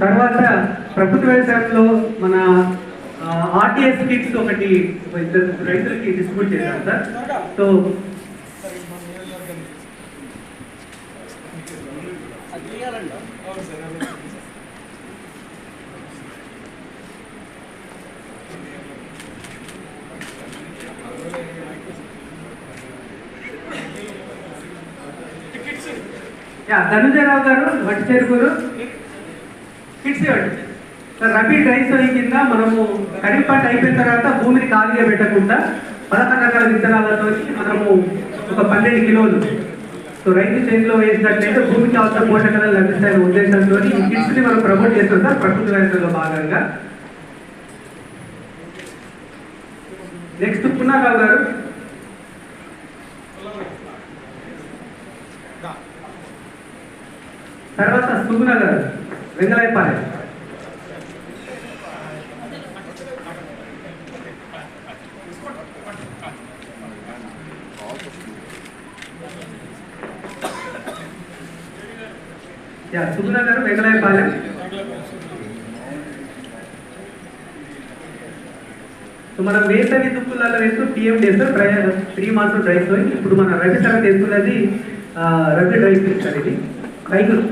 తర్వాత ప్రభుత్వ వ్యవసాయంలో మన ఆర్టీఎస్ కిట్స్ ఒకటి రైతులకి డిస్ట్రిబ్యూట్ చేశాం సార్. సో యా ధనుంజయరావు గారు వట్టి చేరుకూరు కిట్స్ ఇవ్వండి. సార్ రబీ డ్రై సోయింగ్ కింద మనము ఖరీఫ్ పంట అయిపోయిన తర్వాత భూమిని ఖాళీగా పెట్టకుండా పదకొండు రకాల విత్తనాలతో మనము ఒక పన్నెండు కిలోలు సో రైతు చేతిలో వేసినట్లయితే భూమికి అవసరం పోషకాలు లభిస్తాయనే ఉద్దేశంతో ఈ కిట్స్ని మనం ప్రమోట్ చేస్తాం సార్ ప్రకృతి వ్యవసాయంలో భాగంగా. నెక్స్ట్ పున్నారావు గారు. తర్వాత సుగుణ గారు వెంగళాయపాలెం. యా సుగుణ గారు వెంగళాయపాలెం సో మనం వేసవి దుక్కులలో వేస్తూ పిఎం చేస్తారు డ్రై త్రీ మంత్స్ డ్రైవ్ ఇప్పుడు మన రవి తరగతి వేసుకున్నది రవి డ్రైవ్ చేస్తారు ఇది రైతులు.